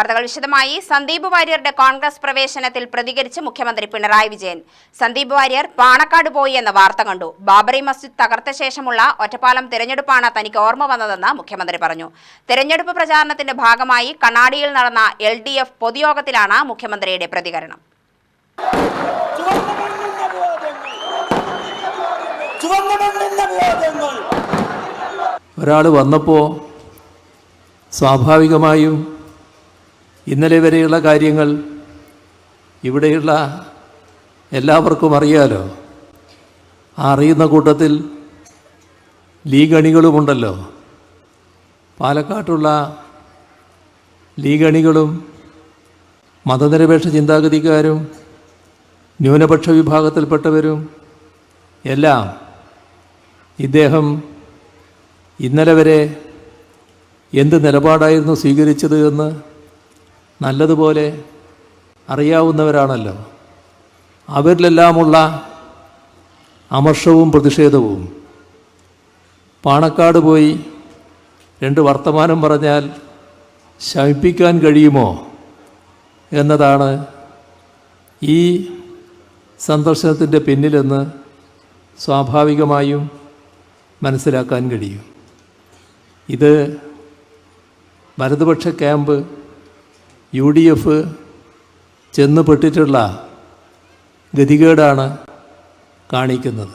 വാർത്തകൾ വിശദമായി. സന്ദീപ് വാര്യരുടെ കോൺഗ്രസ് പ്രവേശനത്തിൽ പ്രതികരിച്ച് മുഖ്യമന്ത്രി പിണറായി വിജയൻ. സന്ദീപ് വാര്യർ പാണക്കാട് പോയി എന്ന വാർത്ത കണ്ടു. ബാബറി മസ്ജിദ് തകർത്ത ശേഷമുള്ള ഒറ്റപ്പാലം തിരഞ്ഞെടുപ്പാണ് തനിക്ക് ഓർമ്മ വന്നതെന്ന് മുഖ്യമന്ത്രി പറഞ്ഞു. തിരഞ്ഞെടുപ്പ് പ്രചാരണത്തിന്റെ ഭാഗമായി കണ്ണാടിയിൽ നടന്ന എൽ ഡി എഫ് പൊതുയോഗത്തിലാണ് മുഖ്യമന്ത്രിയുടെ പ്രതികരണം. ഒരാൾ വന്നപ്പോൾ സ്വാഭാവികമായും ഇന്നലെ വരെയുള്ള കാര്യങ്ങൾ ഇവിടെയുള്ള എല്ലാവർക്കും അറിയാലോ. ആ അറിയുന്ന കൂട്ടത്തിൽ ലീഗണികളുമുണ്ടല്ലോ. പാലക്കാട്ടുള്ള ലീഗണികളും മതനിരപേക്ഷ ചിന്താഗതിക്കാരും ന്യൂനപക്ഷ വിഭാഗത്തിൽപ്പെട്ടവരും എല്ലാം ഇദ്ദേഹം ഇന്നലെ വരെ എന്ത് നിലപാടായിരുന്നു സ്വീകരിച്ചത് എന്ന് നല്ലതുപോലെ അറിയാവുന്നവരാണല്ലോ. അവരിലെല്ലാമുള്ള അമർഷവും പ്രതിഷേധവും. പാണക്കാട് പോയി രണ്ട് വർത്തമാനം പറഞ്ഞാൽ ശമിപ്പിക്കാൻ കഴിയുമോ എന്നതാണ് ഈ സന്ദർശനത്തിന്റെ പിന്നിലെന്ന് സ്വാഭാവികമായും മനസ്സിലാക്കാൻ കഴിയും. ഇത് വലതുപക്ഷ ക്യാമ്പ് യു ഡി എഫ് ചെന്നുപെട്ടിട്ടുള്ള ഗതികേടാണ് കാണിക്കുന്നത്.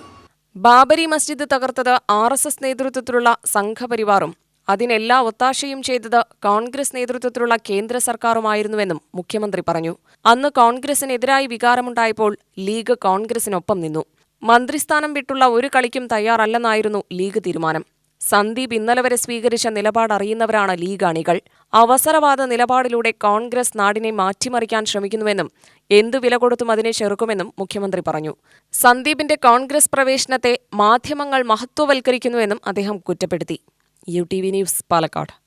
ബാബരി മസ്ജിദ് തകർത്തത് ആർ എസ് എസ് നേതൃത്വത്തിലുള്ള സംഘപരിവാറും അതിനെല്ലാ ഒത്താശയും ചെയ്തത് കോൺഗ്രസ് നേതൃത്വത്തിലുള്ള കേന്ദ്ര സർക്കാരുമായിരുന്നുവെന്നും മുഖ്യമന്ത്രി പറഞ്ഞു. അന്ന് കോൺഗ്രസിനെതിരായി വികാരമുണ്ടായപ്പോൾ ലീഗ് കോൺഗ്രസിനൊപ്പം നിന്നു. മന്ത്രിസ്ഥാനം വിട്ടുള്ള ഒരു കളിക്കും തയ്യാറല്ലെന്നായിരുന്നു ലീഗ് തീരുമാനം. സന്ദീപ് ഇന്നലെ വരെ സ്വീകരിച്ച നിലപാട് അറിയുന്നവരാണ് ലീഗ് അണികൾ അവസരവാദ നിലപാടിലൂടെ കോൺഗ്രസ് നാടിനെ മാറ്റിമറിക്കാൻ ശ്രമിക്കുന്നുവെന്നും എന്തു വില കൊടുത്തും അതിനെ ചെറുക്കുമെന്നും മുഖ്യമന്ത്രി പറഞ്ഞു. സന്ദീപിന്റെ കോൺഗ്രസ് പ്രവേശനത്തെ മാധ്യമങ്ങൾ മഹത്വവൽക്കരിക്കുന്നുവെന്നും അദ്ദേഹം കുറ്റപ്പെടുത്തി. U T V news Palakkad.